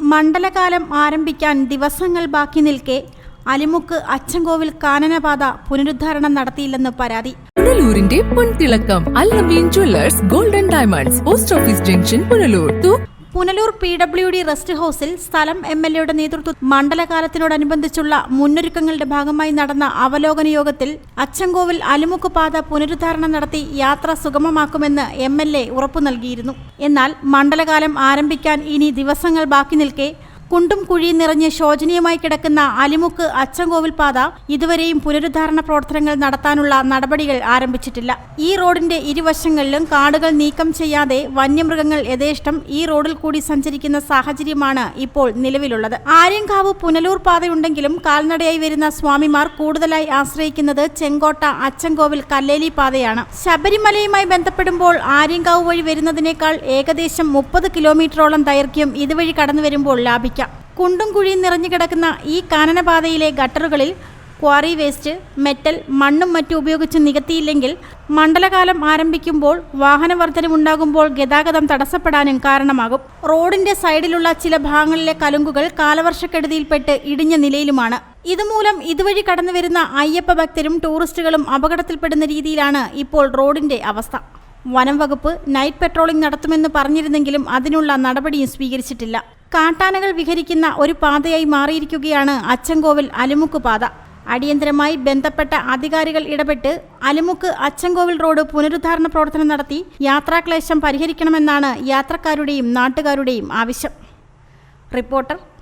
മണ്ഡലകാലം ആരംഭിക്കാൻ ദിവസങ്ങൾ ബാക്കി നിൽക്കെ അലിമുക്ക് അച്ചൻകോവിൽ കാനനപാത പുനരുദ്ധാരണം നടത്തിയില്ലെന്ന് പരാതി. പുനലൂരിന്റെ പൊൻതിളക്കം Alameen jewellers golden diamonds post office junction Punalur. Punalur P W D rest ഹൌസിൽ സ്ഥലം എം എൽ എയുടെ നേതൃത്വത്തിൽ മണ്ഡലകാലത്തിനോടനുബന്ധിച്ചുള്ള മുന്നൊരുക്കങ്ങളുടെ ഭാഗമായി നടന്ന അവലോകന യോഗത്തിൽ അച്ചൻകോവിൽ അലിമുക്ക് പാത പുനരുദ്ധാരണം നടത്തി യാത്ര സുഗമമാക്കുമെന്ന് എം എൽ എ ഉറപ്പു നൽകിയിരുന്നു. എന്നാൽ മണ്ഡലകാലം ആരംഭിക്കാൻ ഇനി ദിവസങ്ങൾ ബാക്കി നിൽക്കെ കുണ്ടും കുഴിയും നിറഞ്ഞ് ശോചനീയമായി കിടക്കുന്ന അലിമുക്ക് അച്ചൻകോവിൽ പാത ഇതുവരെയും പുനരുദ്ധാരണ പ്രവർത്തനങ്ങൾ നടത്താനുള്ള നടപടികൾ ആരംഭിച്ചിട്ടില്ല. ഈ റോഡിന്റെ ഇരുവശങ്ങളിലും കാടുകൾ നീക്കം ചെയ്യാതെ വന്യമൃഗങ്ങൾ യഥേഷ്ടം ഈ റോഡിൽ കൂടി സഞ്ചരിക്കുന്ന സാഹചര്യമാണ് ഇപ്പോൾ നിലവിലുള്ളത്. ആര്യങ്കാവ് പുനലൂർ പാതയുണ്ടെങ്കിലും കാൽനടയായി വരുന്ന സ്വാമിമാർ കൂടുതലായി ആശ്രയിക്കുന്നത് ചെങ്കോട്ട അച്ചൻകോവിൽ കല്ലേലി പാതയാണ്. ശബരിമലയുമായി ബന്ധപ്പെടുമ്പോൾ ആര്യങ്കാവ് വഴി വരുന്നതിനേക്കാൾ ഏകദേശം മുപ്പത് കിലോമീറ്ററോളം ദൈർഘ്യം ഇതുവഴി കടന്നു വരുമ്പോൾ ലാഭിക്കാം. കുണ്ടും കുഴിയും നിറഞ്ഞു കിടക്കുന്ന ഈ കാനനപാതയിലെ ഗട്ടറുകളിൽ ക്വാറി വേസ്റ്റ് മെറ്റൽ മണ്ണും മറ്റും ഉപയോഗിച്ച് നികത്തിയില്ലെങ്കിൽ മണ്ഡലകാലം ആരംഭിക്കുമ്പോൾ വാഹനവർദ്ധനമുണ്ടാകുമ്പോൾ ഗതാഗതം തടസ്സപ്പെടാനും കാരണമാകും. റോഡിന്റെ സൈഡിലുള്ള ചില ഭാഗങ്ങളിലെ കലുങ്കുകൾ കാലവർഷക്കെടുതിയിൽപ്പെട്ട് ഇടിഞ്ഞ നിലയിലുമാണ്. ഇതുമൂലം ഇതുവഴി കടന്നുവരുന്ന അയ്യപ്പ ഭക്തരും ടൂറിസ്റ്റുകളും അപകടത്തിൽപ്പെടുന്ന രീതിയിലാണ് ഇപ്പോൾ റോഡിന്റെ അവസ്ഥ. വനം വകുപ്പ് നൈറ്റ് പെട്രോളിംഗ് നടത്തുമെന്ന് പറഞ്ഞിരുന്നെങ്കിലും അതിനുള്ള നടപടിയും സ്വീകരിച്ചിട്ടില്ല. കാട്ടാനകൾ വിഹരിക്കുന്ന ഒരു പാതയായി മാറിയിരിക്കുകയാണ് അച്ചൻകോവിൽ അലിമുക്ക് പാത. അടിയന്തരമായി ബന്ധപ്പെട്ട അധികാരികൾ ഇടപെട്ട് അലിമുക്ക് അച്ചൻകോവിൽ റോഡ് പുനരുദ്ധാരണ പ്രവർത്തനം നടത്തി യാത്രാക്ലേശം പരിഹരിക്കണമെന്നാണ് യാത്രക്കാരുടെയും നാട്ടുകാരുടെയും ആവശ്യം. Reporter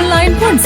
triple nine one six